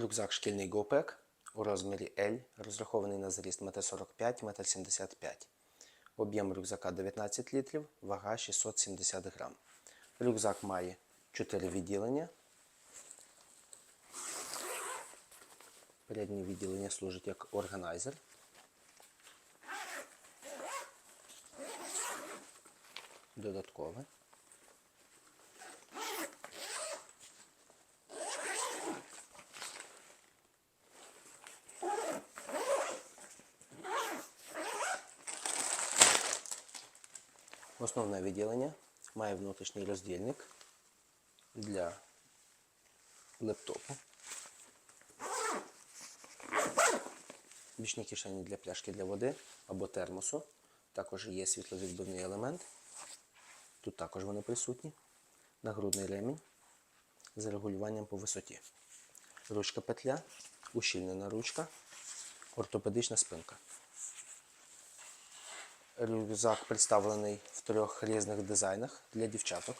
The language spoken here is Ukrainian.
Рюкзак шкільний GoPack у розмірі L, розрахований на зріст 1,45 м, 1,75 м. Об'єм рюкзака 19 літрів, вага 670 грам. Рюкзак має 4 відділення. Переднє відділення служить як органайзер. Додаткове. Основне відділення має внутрішній роздільник для лептопу. Бічні кишені для пляшки для води або термосу. Також є світловідбивний елемент. Тут також вони присутні. Нагрудний ремінь з регулюванням по висоті. Ручка петля, ущільнена ручка, ортопедична спинка. Рюкзак представлений в трьох різних дизайнах для дівчаток.